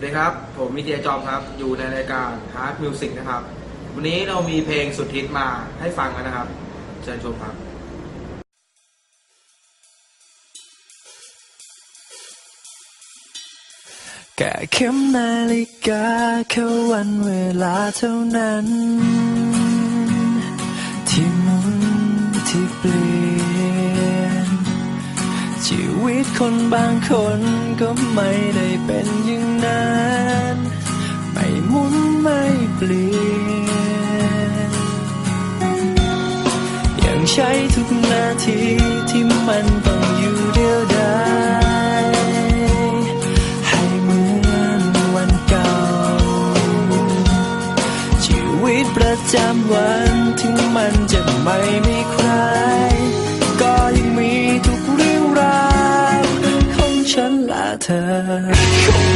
วัสดีครับ ผมมิเตียจอมครับ อยู่ในรายการ Hard Music นะครับ วันนี้เรามีเพลงสุดฮิตมาให้ฟังกันนะครับ เชิญชมครับแก่เข็มนาฬิกาแค่วันเวลาเท่านั้น ที่หมุนที่เปลี่ย คนบางคนก็ไม่ได้เป็นอย่างนั้น ไม่หมุนไม่เปลี่ยน ยังใช้ทุกนาทีที่มันต้องอยู่เดียวดายให้เหมือนวันเก่า ชีวิตประจำวันถึงมันจะไม่มีใคร เธอ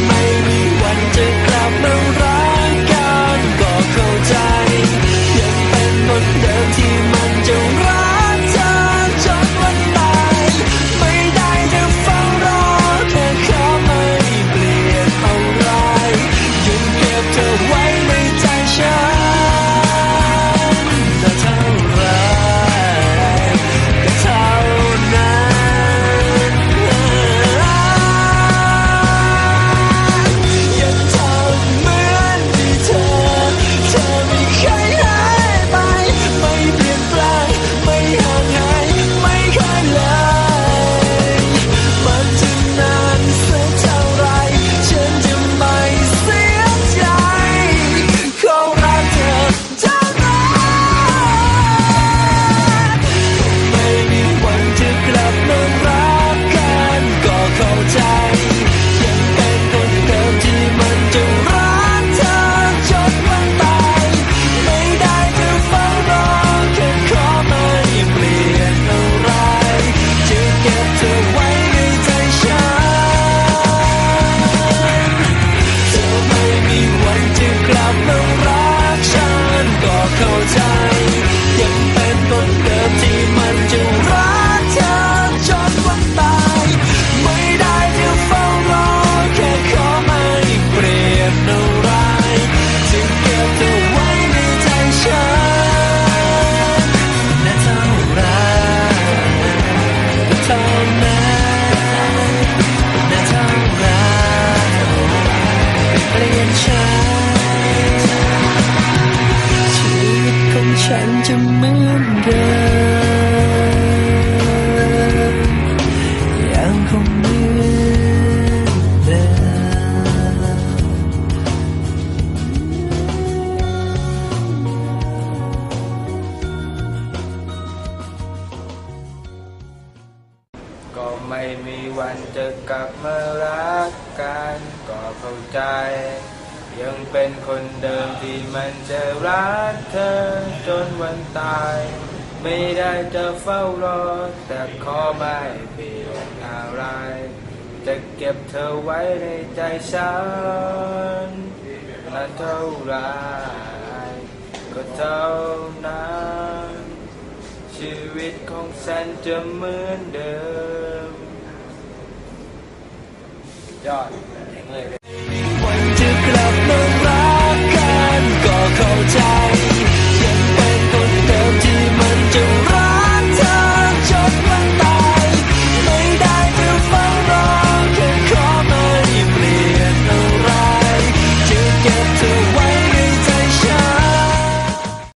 ฉันจะเหมือนเดิมยังคงเหมือนเดิมก็ไม่มีวันจะกลับมารักกันก็เข้าใจ ยังเป็นคนเดิมที่มันจะรักเธอจนวันตาย ไม่ได้จะเฝ้ารอ แต่ขอไม่เปลี่ยนอะไร จะเก็บเธอไว้ในใจฉันนานเท่าไรก็เท่านั้นชีวิตของฉันจะเหมือนเดิมยอด love moon.